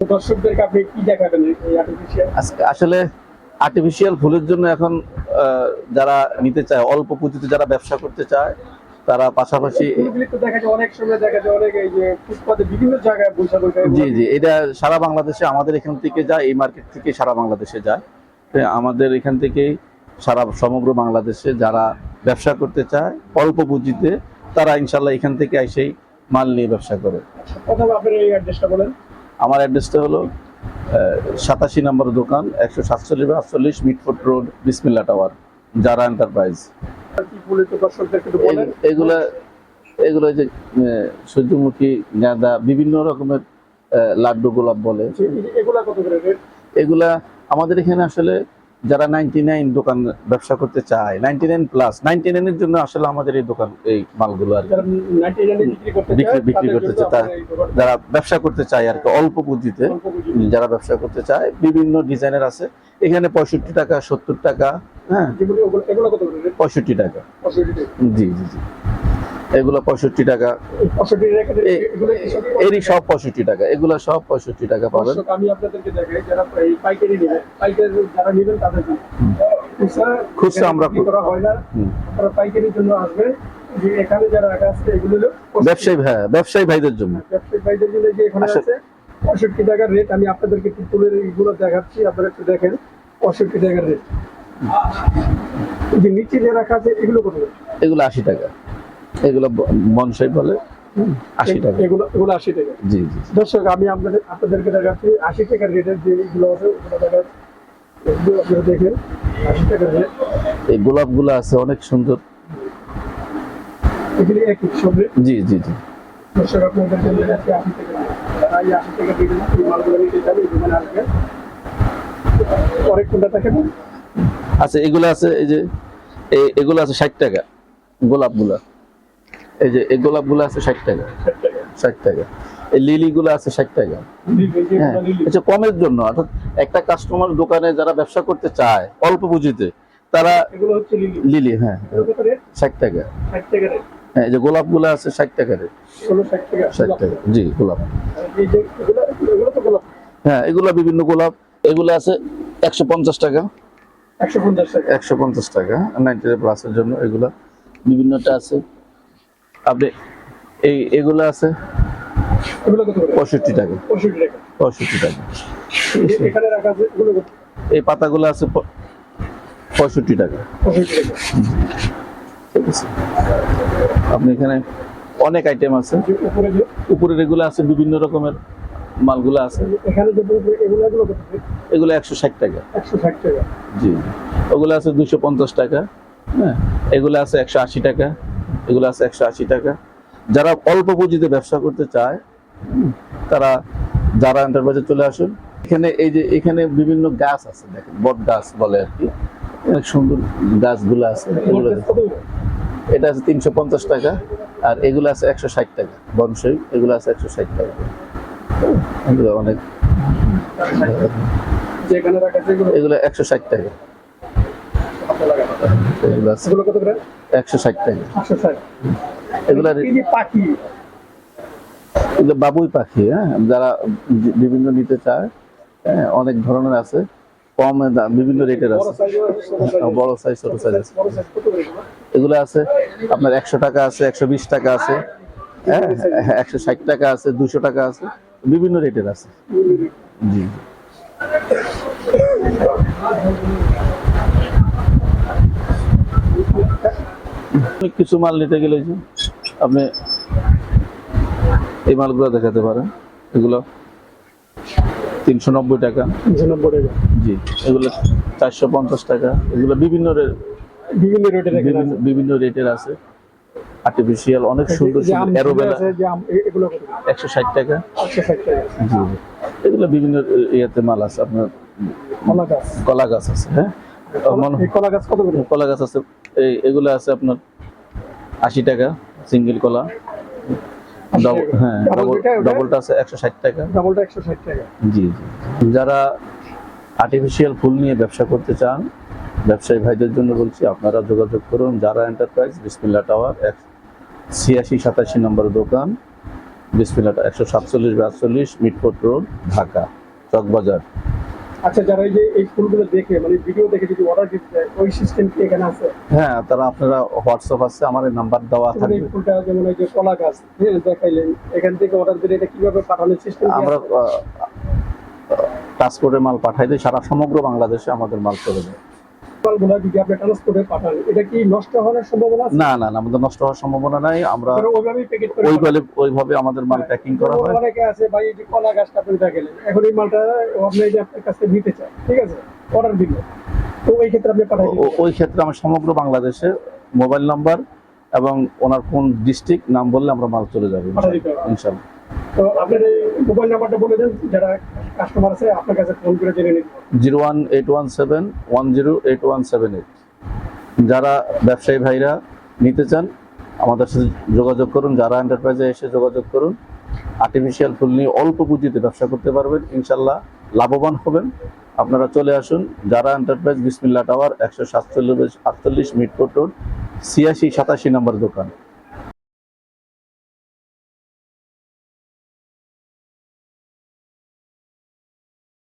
দর্শকদেরকে আপনি কি দেখাবেন এই আর্টিফিশিয়াল আসলে আর্টিফিশিয়াল ফুলের জন্য এখন যারা নিতে চায় অল্প পুঁজিতে যারা ব্যবসা করতে চায় তারা পাশাপাশি জি জি এটা সারা বাংলাদেশে আমাদের এখান থেকে যায় এই মার্কেট থেকে সারা বাংলাদেশে যায়। আমাদের এখান থেকেই সারা সমগ্র বাংলাদেশে যারা ব্যবসা করতে চায় অল্প পুঁজিতে তারা ইনশাল্লাহ এখান থেকে এসেই মাল নিয়ে ব্যবসা করে। প্রথমে আপনার এই অ্যাড্রেসটা বলেন। আমার অ্যাড্রেসটা হলো সাতাশি নম্বর দোকান একশো সাতচল্লিশ বা আটচল্লিশ মিটফোর্ট রোড বিসমিল্লা টাওয়ার যারা এন্টারপ্রাইজ। এগুলা এগুলো যে সূর্যমুখী গাঁদা বিভিন্ন রকমের লাড্ডু গোলাপ বলে। এগুলা আমাদের এখানে আসলে যারা নাইনটি নাইন দোকান ব্যবসা করতে চায় নাইনটি নাইন প্লাস নাইনটি নাইনের জন্য আসলে আমাদের এই দোকান এই মালগুলো আর বিক্রি করতে বিক্রি- করতে চায়, যারা ব্যবসা করতে চায় আর কি অল্প পুঁজিতে যারা ব্যবসা করতে চায় বিভিন্ন ডিজাইনের আছে। এখানে পঁয়ষট্টি টাকা সত্তর টাকা হ্যাঁ পঁয়ষট্টি টাকা। জি জি জি। এগুলো পঁয়ষট্টি টাকা। এগুলো এরই সব পঁয়ষট্টি টাকা। এগুলো সব পঁয়ষট্টি টাকা পাবেন। আমি আপনাদেরকে দেখাই যারা পাইকারি নেবেন পাইকারি যারা নেবেন তাদের। খুচরা আমরা- করা হয় না। পাইকারির জন্য আসবেন যে এখানে যারা আছে এগুলো ব্যবসায়ী ভাই ব্যবসায়ী ভাইদের জন্য। ব্যবসায়িক ভাইদের জন্য যে এখানে আছে পঁয়ষট্টি টাকার রেট আমি আপনাদেরকে তুলে এইগুলো দেখাচ্ছি আপনারা একটু দেখেন পঁয়ষট্টি টাকার রেট। যে নিচে যে রাখা আছে এগুলো কত? এগুলো আশি টাকা। এগুলো বনসাই বলে আশি টাকা। এগুলো এগুলো আশি টাকা। জি জি দর্শক আমি আপনাদের আপনাদেরকে দেখাচ্ছি আশি টাকার রেটের আছে ওগুলো দেখাচ্ছি। দেখেন আশি টাকার রেট এই গোলাপগুলো আছে অনেক সুন্দর। এগুলি একই সঙ্গে জি জি জি। দর্শক আপনাদের জন্য আছে আশি টাকা তারা আশি টাকা দিয়ে এই মালগুলো নিতে যাবে এই দোকানে আসবেন। পরে কোনটা দেখেন আচ্ছা এগুলো আছে এই যে এগুলো আছে ষাট টাকা গোলাপগুলো। এই যে এই গোলাপগুলো আছে ষাট টাকা। ষাট টাকা। এই লিলিগুলো আছে ষাট টাকা। হ্যাঁ আচ্ছা কমের জন্য অর্থাৎ একটা কাস্টমার দোকানে যারা ব্যবসা করতে চায় অল্প পুঁজিতে তারা লিলি। হ্যাঁ। ষাট টাকা। হ্যাঁ এই যে গোলাপগুলো আছে ষাট টাকা রে ষাট টাকা। জি গোলাপ। হ্যাঁ এগুলো বিভিন্ন গোলাপ। এগুলো আছে একশো পঞ্চাশ টাকা। একশো পঞ্চাশ টাকা। একশো পঞ্চাশ টাকা। নাইনটি প্লাসের জন্য এগুলো। বিভিন্নটা আছে। আপনি এই এগুলো আছে? পঁয়ষট্টি টাকা। পঁয়ষট্টি টাকা। এই পাতাগুলো আছে পঁয়ষট্টি টাকা। ঠিক আছে। আপনি এখানে অনেক আইটেম আছে। উপরে উপরের এগুলো আছে বিভিন্ন রকমের মালগুলো আছে। এগুলো একশো ষাট টাকা। জি। ওগুলো আছে দুশো পঞ্চাশ টাকা। হ্যাঁ। এগুলো আছে একশো আশি টাকা। এগুলো আছে একশো আশি টাকা। যারা অল্প পুঁজিতে ব্যবসা করতে চায় তারা যারা এন্টারপ্রাইজে চলে আসুন এখানে এই যে এখানে বিভিন্ন গাছ আছে দেখেন বট গাছ বলে আর কি। অনেক সুন্দর গাছগুলো আছে এগুলো এটা আছে তিনশো পঞ্চাশ টাকা আর এগুলো আছে একশো ষাট টাকা বনসই এগুলো আছে একশো ষাট টাকা। এগুলো অনেক। এগুলো একশো ষাট টাকা। এগুলো আছে। এগুলো কত করে? টাকা। এগুলা পাখি। এগুলো বাবুই পাখি হ্যাঁ? যারা বিভিন্ন নিতে চায় হ্যাঁ অনেক ধরনের আছে। কম দাম বিভিন্ন রেটের আছে। বড় সাইজ ছোট সাইজ আছে? এগুলো? আছে আপনার একশো টাকা আছে একশো বিশ টাকা আছে। হ্যাঁ একশো ষাট টাকা আছে দুশো টাকা আছে। বিভিন্ন রেটের আছে। জি অনেক কিছু মাল নিতে গেলে যে আপনি এই মালগুলো দেখাতে পারেন। এগুলো তিনশো নব্বই টাকা। জি এগুলো চারশো পঞ্চাশ টাকা। এগুলো বিভিন্ন বিভিন্ন রেটের বিভিন্ন। রেটের আছে। আর্টিফিশিয়াল অনেক সুন্দর সুন্দর অ্যারোবেলা? একশো ষাট টাকা। জি। এগুলো বিভিন্ন ইয়েতে মাল আছে। আপনার কলা গাছ। কলা গাছ আছে হ্যাঁ? কলা গাছ কত কলা গাছ আছে এই এগুলো আছে আপনার আশি টাকা সিঙ্গেল কলা। ডবল হ্যাঁ ডবল ডবলটা আছে একশো ষাট টাকা। ডাবলটা একশো ষাট টাকা। জি জি। যারা আর্টিফিশিয়াল ফুল নিয়ে ব্যবসা করতে চান ব্যবসায়ী ভাইদের জন্য বলছি আপনারা যোগাযোগ করুন যারা এন্টারপ্রাইজ বিসমিল্লা টাওয়ার এক ছিয়াশি সাতাশি নম্বর দোকান বিসমিল্লা একশো সাতচল্লিশ বা আটচল্লিশ মিটফোর্ট রোড ঢাকা চকবাজার। আচ্ছা যারা এই যে এই ফুলগুলো দেখে মানে ভিডিও দেখে যদি অর্ডার দিতে চায় ওই সিস্টেম কি এখানে আছে? হ্যাঁ তারা আপনারা হোয়াটসঅ্যাপ আছে আমার নাম্বার দেওয়া যেমন এই ফুলটা যেমন এই যে কলা গাছ হ্যাঁ দেখাইলেন এখান থেকে অর্ডার দিলে এটা কীভাবে পাঠানোর সিস্টেম আমরা ট্রান্সপোর্টের মাল পাঠাই দিই সারা সমগ্র বাংলাদেশে আমাদের মাল চলে যায়। মালগুলো যদি আপনি ট্রান্সপোর্টে পাঠান এটা কি নষ্ট হওয়ার সম্ভাবনা না না না আমাদের নষ্ট হওয়ার সম্ভাবনা নাই। আমরা ওইভাবেই প্যাকেট করে ওইভাবে ওইভাবে আমাদের মাল প্যাকিং করা হয়। অনেকে আছে ভাই এই যে কলা গাছটা আপনি দেখালেন এখন এই মালটা আপনি যে আপনার কাছে নিতে চায় ঠিক আছে? অর্ডার দিল। তো ওই ক্ষেত্রে আপনি ওই ক্ষেত্রে আমার সমগ্র বাংলাদেশে মোবাইল নাম্বার এবং ওনার কোন ডিস্ট্রিক্ট নাম বললে আমরা মাল চলে যাবে ইনশাল্লাহ তো আপনার মোবাইল নাম্বারটা বলে দেন যারা কাস্টমার আছে, আপনার কাছে ফোন করে জেনে পারবে। Zero one eight one seven, one zero eight one seven eight. যারা ব্যবসায়ী ভাইরা নিতে চান, আমাদের সাথে যোগাযোগ করুন। যারা এন্টারপ্রাইজে এসে যোগাযোগ করুন আর্টিফিশিয়াল ফুল নিয়ে অল্প পুঁজিতে ব্যবসা করতে পারবেন। ইনশাল্লাহ লাভবান হবেন। আপনারা চলে আসুন। যারা এন্টারপ্রাইজ বিসমিল্লা টাওয়ার একশো সাতচল্লিশ, আটচল্লিশ মিটফোর্ট রোড ছিয়াশি, সাতাশি নম্বর দোকান।